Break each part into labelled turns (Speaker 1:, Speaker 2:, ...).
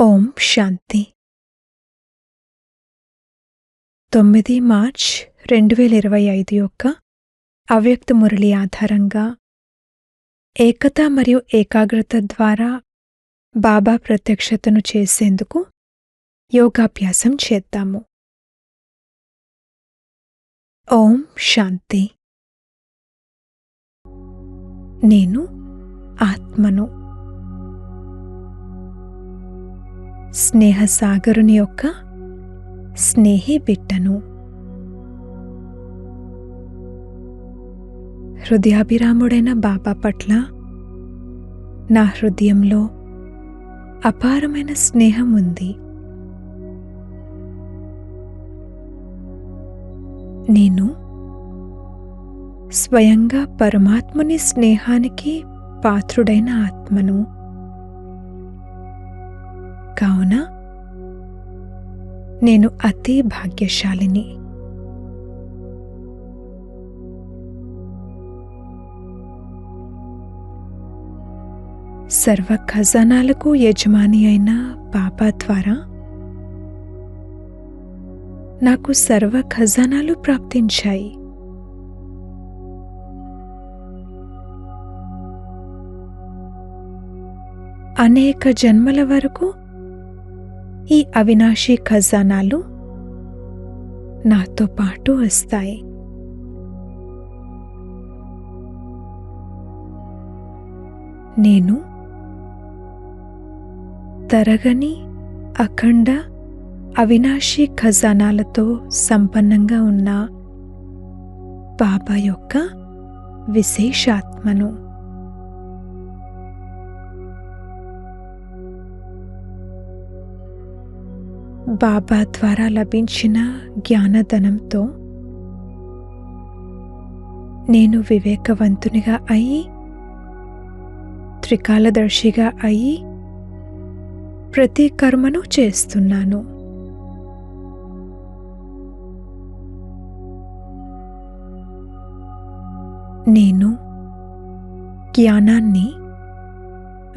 Speaker 1: ఓం శాంతి. తొమ్మిది మార్చ్ రెండు వేల ఇరవై ఐదు యొక్క అవ్యక్త మురళి ఆధారంగా ఏకత మరియు ఏకాగ్రత ద్వారా బాబా ప్రత్యక్షతను చేసేందుకు యోగాభ్యాసం చేద్దాము. ఓం శాంతి. నేను ఆత్మను స్నేహసాగరుని యొక్క స్నేహి బిడ్డను. హృదయాభిరాముడైన బాబా పట్ల నా హృదయంలో అపారమైన స్నేహం ఉంది. నేను స్వయంగా పరమాత్ముని స్నేహానికి పాత్రుడైన ఆత్మను కావున నేను అతి భాగ్యశాలిని. సర్వ ఖజానాలకు యజమాని అయిన బాబా ద్వారా నాకు సర్వ ఖజానాలు ప్రాప్తించాయి. అనేక జన్మల వరకు ఈ అవినాశీ ఖజానాలు నాతో పాటు వస్తాయి. నేను తరగని అఖండ అవినాశీ ఖజానాలతో సంపన్నంగా ఉన్న బాబా యొక్క విశేషాత్మను బాబా ద్వారా లభించిన జ్ఞానధనంతో నేను వివేకవంతునిగా అయి త్రికాలదర్శిగా అయి ప్రతి కర్మను చేస్తున్నాను. నేను జ్ఞానాన్ని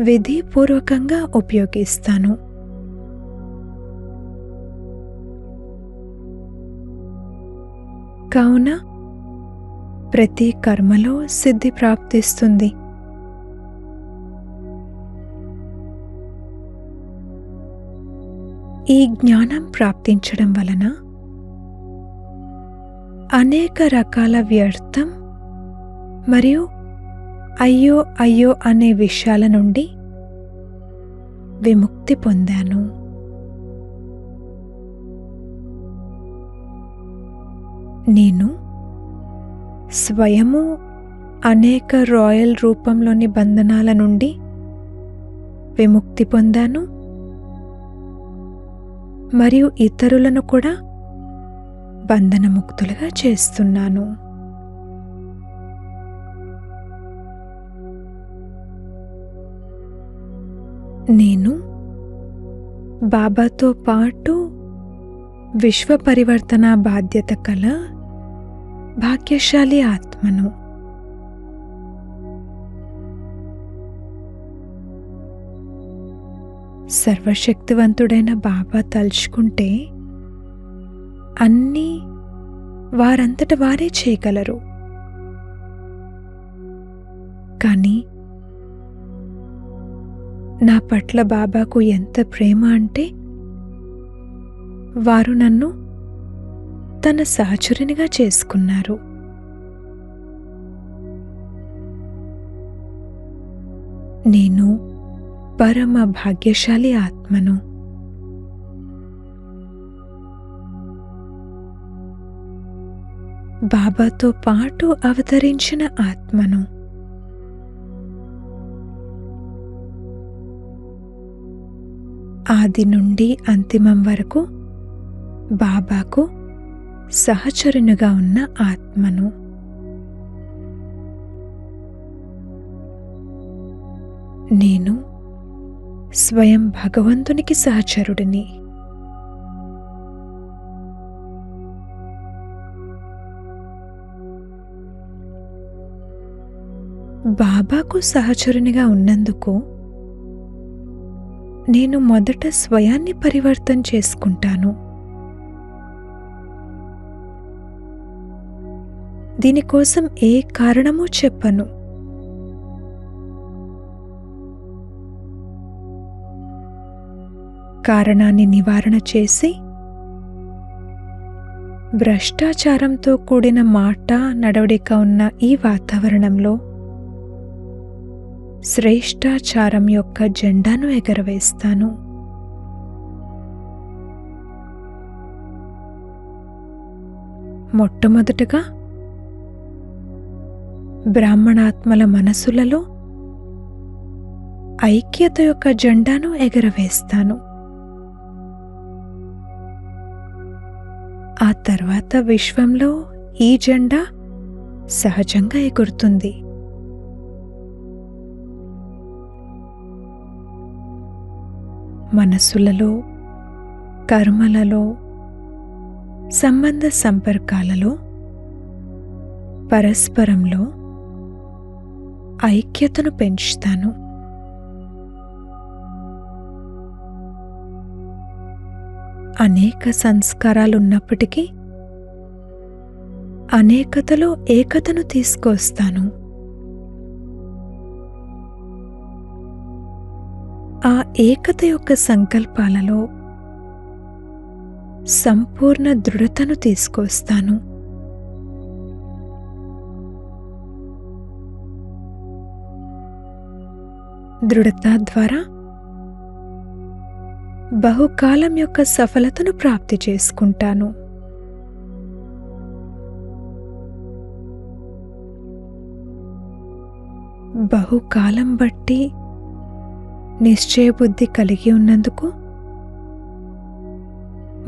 Speaker 1: విధిపూర్వకంగా ఉపయోగిస్తాను. కావున ప్రతి కర్మలో సిద్ధి ప్రాప్తిస్తుంది. ఈ జ్ఞానం ప్రాప్తించడం వలన అనేక రకాల వ్యర్థం మరియు అయ్యో అయ్యో అనే విషయాల నుండి విముక్తి పొందాను. నేను స్వయము అనేక రాయల్ రూపంలోని బంధనాల నుండి విముక్తి పొందాను. మరియు ఇతరులను కూడా బంధనముక్తులుగా చేస్తున్నాను. నేను బాబాతో పాటు విశ్వ పరివర్తన బాధ్యత కల భాగ్యశాలి ఆత్మను. సర్వశక్తివంతుడైన బాబా తలుచుకుంటే అన్నీ వారంతట వారే చేయగలరు. కానీ నా పట్ల బాబాకు ఎంత ప్రేమ అంటే వారు నన్ను తన సహచరునిగా చేసుకున్నారు. నేను పరమ భాగ్యశాలి ఆత్మను. బాబాతో పాటు అవతరించిన ఆత్మను. ఆది నుండి అంతిమం వరకు బాబాకు సహచరునిగా ఉన్న ఆత్మను. నేను స్వయం భగవంతునికి సహచరుడిని. బాబాకు సహచరునిగా ఉన్నందుకు నేను మొదట స్వయాన్ని పరివర్తన చేసుకుంటాను. దీనికోసం ఏ కారణమూ చెప్పను. కారణాన్ని నివారణ చేసి భ్రష్టాచారంతో కూడిన మాట నడవడిక ఉన్న ఈ వాతావరణంలో శ్రేష్టాచారం యొక్క జెండాను ఎగరవేస్తాను. మొట్టమొదటగా బ్రాహ్మణాత్మల మనసులలో ఐక్యత యొక్క జెండాను ఎగరవేస్తాను. ఆ తర్వాత విశ్వంలో ఈ జెండా సహజంగా ఎగురుతుంది. మనసులలో కర్మలలో సంబంధ సంపర్కాలలో పరస్పరంలో ఐక్యతను పెంచుతాను. అనేక సంస్కారాలు ఉన్నప్పటికీ అనేకతలో ఏకతను తీసుకొస్తాను. ఆ ఏకత యొక్క సంకల్పాలలో సంపూర్ణ దృఢతను తీసుకొస్తాను. దృఢత ద్వారా బహుకాలం యొక్క సఫలతను ప్రాప్తి చేసుకుంటాను. బహుకాలం బట్టి నిశ్చయబుద్ధి కలిగి ఉన్నందుకు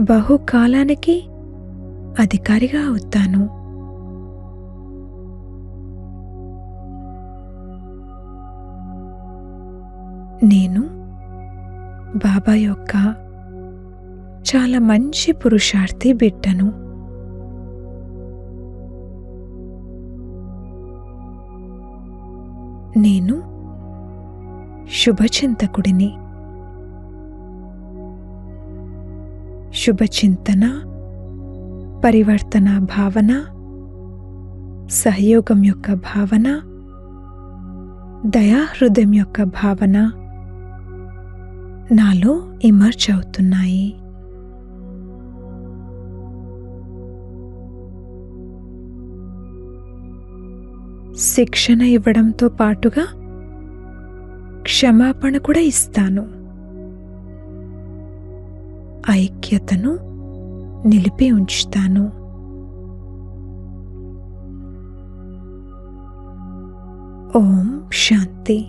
Speaker 1: బహుకాలానికి అధికారిగా అవుతాను. నేను బాబా యొక్క చాలా మంచి పురుషార్థి బిడ్డను. నేను శుభచింతకుడిని. శుభచింతన పరివర్తన భావన సహయోగం యొక్క భావన దయాహృదయం యొక్క భావన. నాలో ఎమర్జ్ అవుతున్నాయి. శిక్షణ ఇవ్వడంతో పాటుగా క్షమాపణ కూడా ఇస్తాను. ఐక్యతను నిలిపి ఉంచుతాను. ఓం శాంతి.